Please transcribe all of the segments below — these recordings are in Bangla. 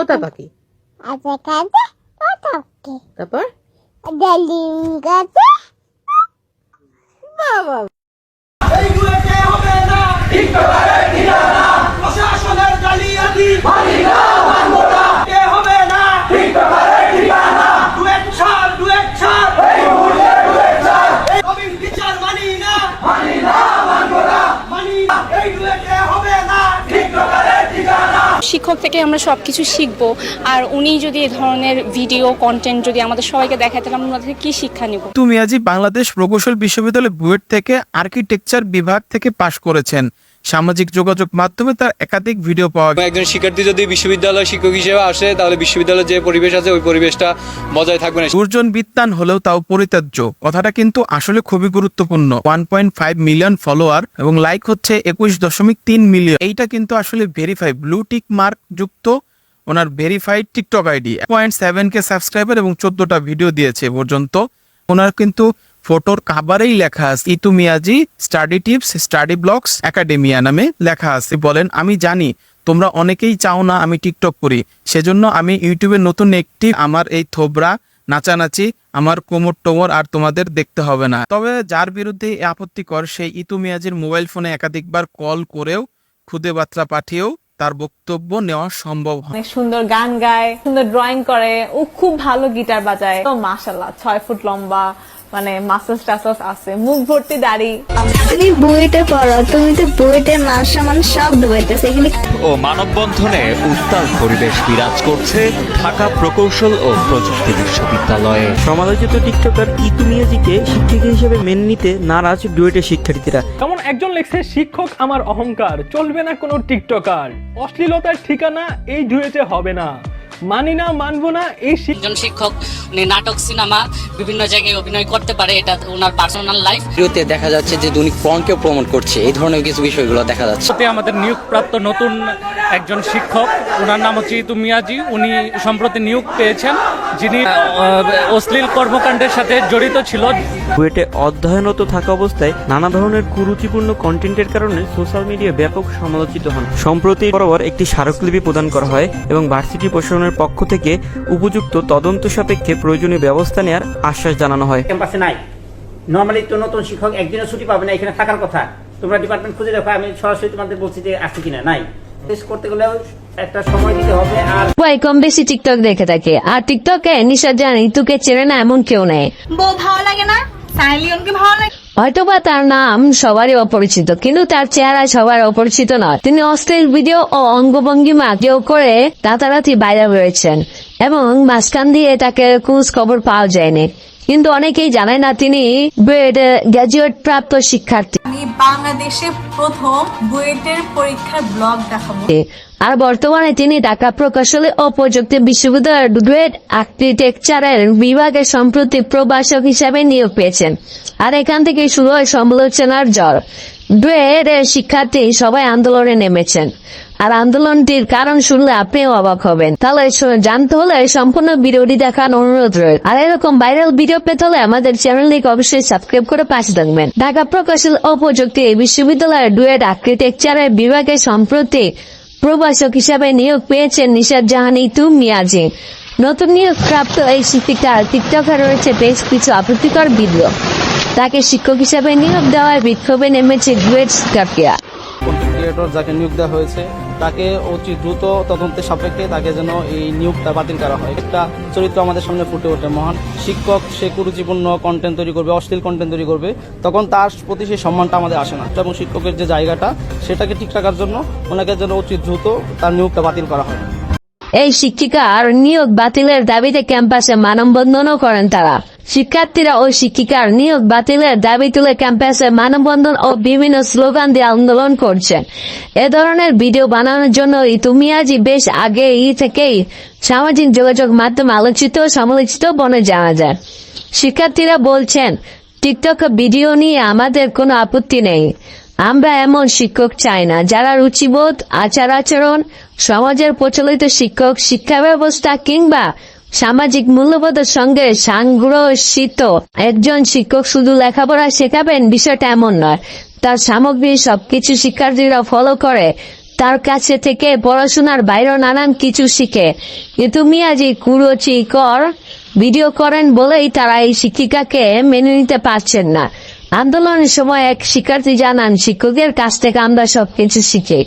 তোতা পাখি? পটাকে তারপর? বাবা এইগুলোতে হবে না প্রশাসনের জালিয়াতি এ হবে না ডুয়েট ছাড়, ডুয়েট ছাড়। এই কবির বিচার মানি না মানি না, এই ডুয়েটে হবে না শিক্ষক থেকে আমরা সব কিছু শিখব। আর উনি যদি এ ধরনের ভিডিও কন্টেন্ট যদি আমাদের সবাইকে দেখায়, তাহলে আমরা থেকে কি শিক্ষা নিব? তুমি আজি বাংলাদেশ প্রকৌশল বিশ্ববিদ্যালয় বুয়েট থেকে আর্কিটেকচার বিভাগ থেকে পাশ করেছেন। সামাজিক যোগাযোগ মাধ্যমে তার একাধিক ভিডিও পাওয়া একজন শিক্ষার্থী যদি বিশ্ববিদ্যালয় শিক্ষক হিসেবে আসে তাহলে বিশ্ববিদ্যালয়ের যে পরিবেশ আছে ওই পরিবেশটা বজায় থাকবে না। দুর্জন বিত্তান হলেও তাও পরিত্যাজ্য। কথাটা কিন্তু আসলে খুবই গুরুত্বপূর্ণ। One point five million follower এবং লাইক হচ্ছে একুশ দশমিক তিন মিলিয়ন এইটা কিন্তু আসলে ভেরিফাই ব্লু টিক মার্ক যুক্ত ওনার verified TikTok ID point seven K subscriber এবং চোদ্দটা ভিডিও দিয়েছে পর্যন্ত। ওনার কিন্তু ফটোর কাভারেই লেখা আছে Itu Miazi study tips study blogs academia নামে লেখা আছে। বলেন, আমি জানি, তোমরা অনেকেই চাও না আমি টিকটক করি। সেজন্য আমি ইউটিউবে নতুন একটি আমার এই থোবরা নাচানাচি, আমার কোমর টোমর আর তোমাদের দেখতে হবে না। তবে যার বিরুদ্ধে এই আপত্তিকর সেই ইতু মিয়াজির মোবাইল ফোনে একাধিকবার কল করেও খুদে বার্তা পাঠিয়েও তার বক্তব্য নেওয়া সম্ভব হয়। অনেক সুন্দর গান গায়, সুন্দর ড্রয়িং করে, ও খুব ভালো গিটার বাজায়। তো মাশাল্লাহ ছয় ফুট লম্বা মানে মাসেলস টাসেলস আছে। মুখ ভর্তি দাড়ি। তুমি বইটা পড়ো তুমি তো বইটার মান সম্মান সব ডুবাইতেছে এগুলি ও মানববন্ধনে উত্তাল পরিবেশ বিরাজ করছে ঢাকা প্রকৌশল ও প্রযুক্তি বিশ্ববিদ্যালয়ে। সমালোচিত টিকটকার ইতু মিয়াজিকে শিক্ষিকা হিসেবে মেনে নিতে নারাজ ডুয়েটের শিক্ষার্থীরা। যেমন একজন লেখছে শিক্ষক আমার অহংকার চলবে না কোনো টিকটকার। অশ্লীলতার ঠিকানা এই ডুয়েটে হবে না। মানি না মানবো না এই একজন শিক্ষক উনি নাটক সিনেমা বিভিন্ন জায়গায় অভিনয় করতে পারে এটা ওনার পার্সোনাল লাইফ ভিডিওতে দেখা যাচ্ছে যে উনি ফ্রন্টকে প্রমোট করছে এই ধরনের কিছু বিষয়গুলো দেখা যাচ্ছে। সাথে আমাদের নিয়োগপ্রাপ্ত নতুন একজন শিক্ষক ওনার নাম হচ্ছে ইতু মিয়াজি উনি সম্প্রতি নিয়োগ পেয়েছেন যিনি আহ, অশ্লীল কর্মকাণ্ডের সাথে জড়িত ছিল। বুয়েটে অধ্যয়নরত থাকা অবস্থায় নানা ধরনের কুরুচিপূর্ণ কন্টেন্টের কারণে সোশ্যাল মিডিয়া ব্যাপক সমালোচিত হন। সম্প্রতি বরাবর একটি স্মারকলিপি প্রদান করা হয় এবং ভার্সিটি প্রশাসনের পক্ষ থেকে উপযুক্ত তদন্ত সাপেক্ষে প্রয়োজনীয় ব্যবস্থা নেওয়ার আশ্বাস জানানো হয়। ক্যাম্পাসে নাই। নর্মালি তো নতুন শিক্ষক একদিনও ছুটি পাবে না এখানে থাকার কথা। তোমরা ডিপার্টমেন্ট খুঁজে দেখো আমি সরাসরি তোমাদের বলছি যে আছে কিনা নাই। টেস্ট করতে গেলেও একটা সময় দিতে হবে আর সবাই কম বেশি টিকটক দেখে থাকে। আর টিকটকে নিশা জান ইতুকে চেনে না এমন কেউ নেই। বউ ভালো লাগে না? সাইলিয়নকে ভালো লাগে হয়তোবা তার নাম সবারই অপরিচিত, কিন্তু তার চেহারা সবার অপরিচিত নয়। তিনি অশ্লীল ভিডিও ও অঙ্গভঙ্গিমা কেউ করে রাতারাতি বাইরে রয়েছেন এবং মাঝখান দিয়ে তাকে খোঁজ খবর পাওয়া যায়নি। কিন্তু অনেকেই জানায় না তিনি বিএড গ্র্যাজুয়েট প্রাপ্ত শিক্ষার্থী। আমি বাংলাদেশে প্রথম বুয়েটের পরীক্ষার ব্লগ দেখাবো। আর বর্তমানে তিনি ঢাকা প্রকৌশলী ও প্রযুক্তি বিশ্ববিদ্যালয়ের আর্কিটেকচারের বিভাগে সম্প্রতি প্রভাষক হিসাবে নিয়োগ পেয়েছেন। আর এখান থেকে শুরু হয় সমালোচনার জ্বর ডুয়েট শিক্ষার্থী সবাই আন্দোলনে নেমেছেন। আর আন্দোলনটির কারণ শুনলে আপনিও অবাক হবেন। তাহলে জানতে হলে সম্পূর্ণ ভিডিওটি দেখার অনুরোধ রয়েছে আর এরকম ভাইরাল ভিডিও পেতে হলে আমাদের চ্যানেলটিকে অবশ্যই সাবস্ক্রাইব করে পাশে থাকবেন। ঢাকা প্রকাশিত ও প্রযুক্তি বিশ্ববিদ্যালয়ের ডুয়েট আর্কিটেকচারের বিভাগে সম্প্রতি প্রভাষক হিসাবে নিয়োগ পেয়েছেন নিশাদ জাহানি ইতু মিয়াজি। নতুন নিয়োগ প্রাপ্ত এই শিক্ষিকার টিকটকে রয়েছে বেশ কিছু আপত্তিকর ভিডিও তাকে শিক্ষক হিসাবে নিয়োগ দেওয়ার বিক্ষোভে নেমেছে গ্রেট শিক্ষার্থীরা। যাকে নিয়োগ দেওয়া হয়েছে? তাকে অতি দ্রুত তদন্তের সাপেক্ষে তাকে যেন এই নিয়োগটা বাতিল করা হয়। একটা চরিত্র আমাদের সামনে ফুটে ওঠে, মহান শিক্ষক, সে কুরুচিপূর্ণ কন্টেন্ট তৈরি করবে, অশ্লীল কন্টেন্ট তৈরি করবে, তখন তার প্রতি সেই সম্মানটা আমাদের আসে না। এবং শিক্ষকের যে জায়গাটা, সেটাকে ঠিক রাখার জন্য ওনাকে যেন অতি দ্রুত তার নিয়োগটা বাতিল করা হয়। এই শিক্ষিকার নিয়োগ বাতিলের দাবিতে ক্যাম্পাসে মানববন্ধনও করেন তারা। শিক্ষার্থীরা ও শিক্ষিকার নিয়োগ বাতিলের দাবি তুলে ক্যাম্পাসে মানববন্ধন ও বিভিন্ন স্লোগান দিয়ে আন্দোলন করছেন এ ধরনের ভিডিও বানানোর জন্য ইতুমিয়াজি বেশ আগেই থেকেই সামাজিক যোগাযোগ মাধ্যমে আলোচিত ও সমালোচিত বনে জানা যায়। শিক্ষার্থীরা বলছেন, টিকটক ভিডিও নিয়ে আমাদের কোনো আপত্তি নেই। আমরা এমন শিক্ষক চাই না যারা রুচিবোধ আচার আচরণ সমাজের প্রচলিত শিক্ষক, শিক্ষা ব্যবস্থা কিংবা সামাজিক মূল্যবোধের সঙ্গে সাংগ্রসিত একজন শিক্ষক শুধু লেখাপড়া শেখাবেন বিষয়টা এমন নয়। তার সামগ্রী সবকিছু শিক্ষার্থীরা ফলো করে। তার কাছে থেকে পড়াশোনার বাইরে নানান কিছু শিখে। কিন্তু মিয়াজি কুরোচি কর, ভিডিও করেন বলেই তারা এই শিক্ষিকাকে মেনে নিতে পারছেন না। আন্দোলনের সময় এক শিক্ষার্থী জানান, শিক্ষকের কাছ থেকে আমরা সবকিছু শিখি।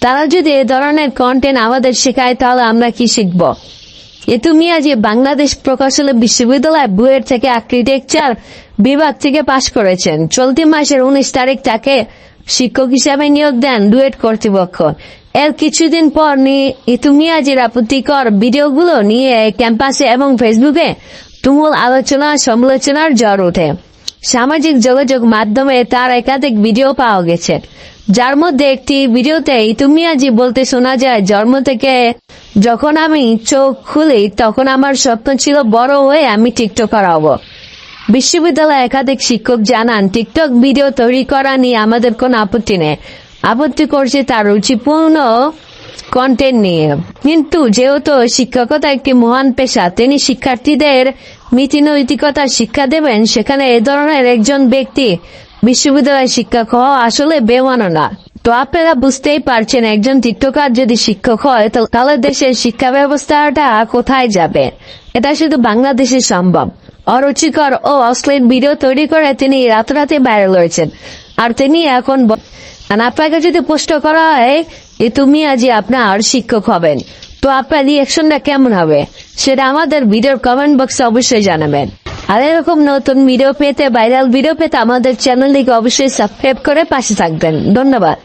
তারা যদি এ ধরনের কন্টেন্ট আমাদের শেখায় তাহলে আমরা কি শিখব? এতু মিয়াজি বাংলাদেশ প্রকৌশল বিশ্ববিদ্যালয় বুয়েট থেকে আর্কিটেকচার বিভাগ থেকে পাশ করেছেন। চলতি মাসের উনিশ তারিখ তাকে শিক্ষক হিসাবে নিয়োগ দেন ডুয়েট কর্তৃপক্ষ। এর কিছুদিন পর ইতু মিয়াজির আপত্তিকর ভিডিওগুলো নিয়ে ক্যাম্পাসে এবং ফেসবুকে তুমুল আলোচনা, সমালোচনার জ্বর ওঠে। সামাজিক যোগাযোগ মাধ্যমে তার একাধিক ভিডিও পাওয়া গেছে। যার মধ্যে একটি ভিডিওতে ইতুমিয়াজি বলতে শোনা যায়, জন্ম থেকে যখন আমি চোখ খুলি, তখন আমার স্বপ্ন ছিল বড় হয়ে আমি টিকটকার হব বিশ্ববিদ্যালয়ে একাধিক শিক্ষক জানান, টিকটক ভিডিও তৈরি করা নিয়ে আমাদের কোনো আপত্তি নেই। আপত্তি করছে তার রুচিপূর্ণ কন্টেন্ট নিয়ে। কিন্তু যেহেতু শিক্ষকতা একটি মহান পেশা, তিনি শিক্ষার্থীদের নীতি নৈতিকতা শিক্ষা দেবেন, সেখানে এ ধরনের একজন ব্যক্তি বিশ্ববিদ্যালয়ের শিক্ষক হওয়া আসলে বেমানো না। তো আপনারা বুঝতেই পারছেন, একজন টিকটকার যদি শিক্ষক হয় তাহলে দেশের শিক্ষা ব্যবস্থাটা কোথায় যাবে? এটা শুধু বাংলাদেশে সম্ভব। অরুচিকর ও অশ্লীল ভিডিও তৈরি করে তিনি রাতারাতি ভাইরাল হয়েছেন। আর তিনি এখন আপনাকে যদি প্রশ্ন করা হয় যে তুমি আজই আপনার শিক্ষক হবেন? তো আপনার রিয়াকশনটা কেমন হবে? সেটা আমাদের ভিডিওর কমেন্ট বক্সে অবশ্যই জানাবেন। আর এরকম নতুন ভিডিও পেতে ভাইরাল ভিডিও পেতে আমাদের চ্যানেলটিকে অবশ্যই সাবস্ক্রাইব করে পাশে থাকবেন। ধন্যবাদ।